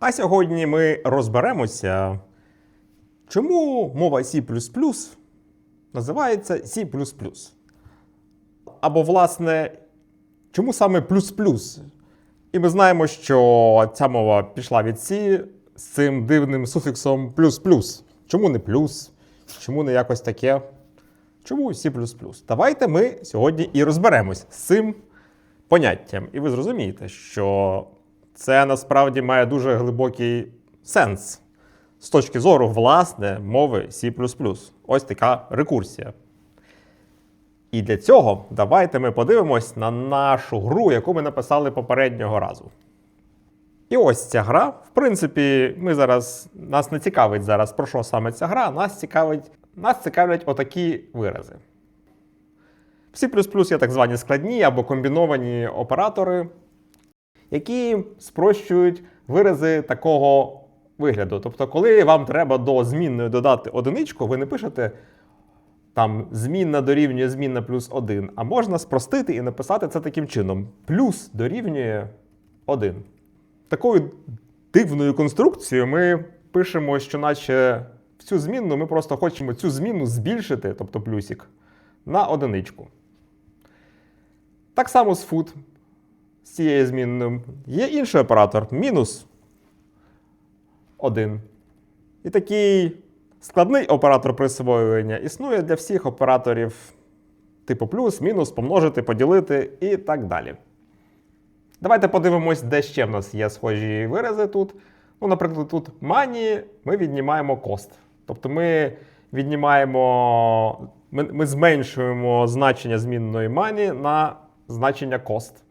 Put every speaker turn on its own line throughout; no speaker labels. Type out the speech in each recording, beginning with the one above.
А сьогодні ми розберемося, чому мова C називається C. Або, власне, чому саме плюс-плюс? І ми знаємо, що ця мова пішла від C з цим дивним суфіксом плюс-плюс. Чому не плюс? Чому не якось таке? Чому C? Давайте ми сьогодні і розберемось з цим поняттям. І ви зрозумієте, що це насправді має дуже глибокий сенс з точки зору власне мови C. Ось така рекурсія. І для цього давайте ми подивимось на нашу гру, яку ми написали попереднього разу. І ось ця гра. В принципі, ми зараз нас не цікавить зараз про що саме ця гра, нас цікавить, нас цікавлять отакі вирази. В C є так звані складні або комбіновані оператори, які спрощують вирази такого вигляду. Тобто, коли вам треба до змінної додати одиничку, ви не пишете там змінна дорівнює змінна плюс 1, а можна спростити і написати це таким чином: плюс дорівнює 1. Такою дивною конструкцією ми пишемо, що наче в цю змінну ми просто хочемо цю змінну збільшити, тобто плюсик, на одиничку. Так само з food, з цією змінною. Є інший оператор мінус 1. І такий складний оператор присвоювання існує для всіх операторів типу плюс, мінус, помножити, поділити і так далі. Давайте подивимось, де ще в нас є схожі вирази тут. Ну, наприклад, тут мані ми віднімаємо кост. Тобто ми віднімаємо, ми, ми зменшуємо значення змінної мані на значення кост.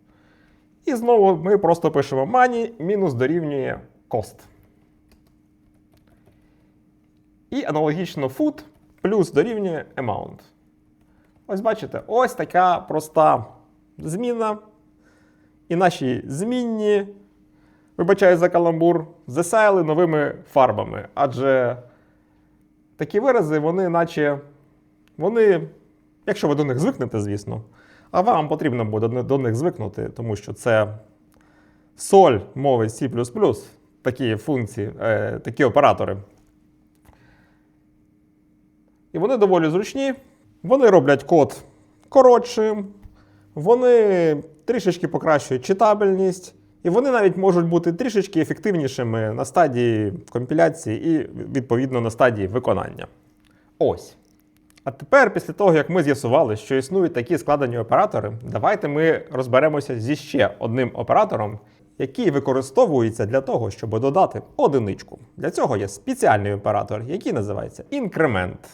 І знову ми просто пишемо мані мінус дорівнює кост. І аналогічно food плюс дорівнює amount. Ось бачите, ось така проста зміна. І наші змінні, вибачаю за каламбур, засяяли новими фарбами. Адже такі вирази, вони наче, вони, якщо ви до них звикнете, звісно, а вам потрібно буде до них звикнути, тому що це соль мови C, такі функції, е, такі оператори. І вони доволі зручні. Вони роблять код коротшим, вони трішечки покращують читабельність, і вони навіть можуть бути трішечки ефективнішими на стадії компіляції і, відповідно, на стадії виконання. Ось. А тепер, після того, як ми з'ясували, що існують такі складені оператори, давайте ми розберемося зі ще одним оператором, який використовується для того, щоб додати одиничку. Для цього є спеціальний оператор, який називається інкремент.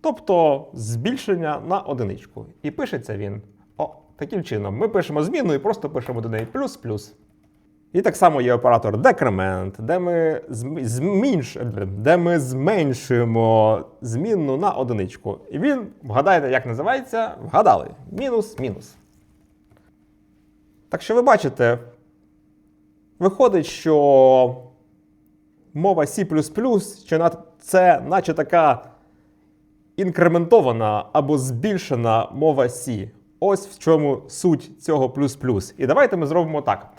Тобто збільшення на одиничку. І пишеться він о, таким чином. Ми пишемо зміну і просто пишемо до неї плюс-плюс. І так само є оператор декремент, де ми, зменш... де ми зменшуємо змінну на одиничку. І він, вгадайте, як називається? Вгадали. Мінус-мінус. Так що ви бачите, виходить, що мова C, чи це наче така інкрементована або збільшена мова C. Ось в чому суть цього плюс-плюс. І давайте ми зробимо так.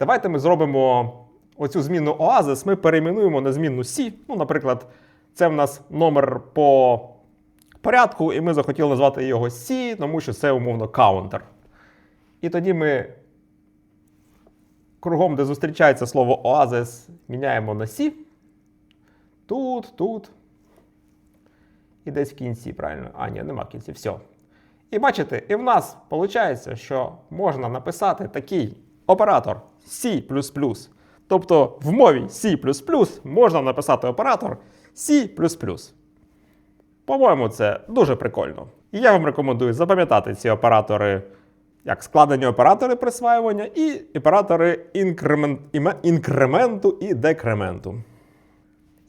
Давайте ми зробимо оцю змінну Oasis, ми перейменуємо на змінну C. Ну, наприклад, це в нас номер по порядку, і ми захотіли назвати його C, тому що це умовно каунтер. І тоді ми кругом, де зустрічається слово Oasis, міняємо на C. Тут, тут. І десь в кінці, правильно? А, ні, нема в кінці, все. І бачите, і в нас виходить, що можна написати такий оператор C. Тобто в мові C можна написати оператор C. По-моєму, це дуже прикольно. І я вам рекомендую запам'ятати ці оператори як складені оператори присваювання і оператори інкремент, інкременту і декременту.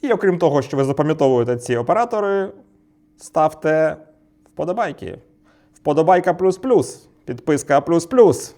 І окрім того, що ви запам'ятовуєте ці оператори, ставте вподобайки. Вподобайка плюс плюс, підписка плюс плюс.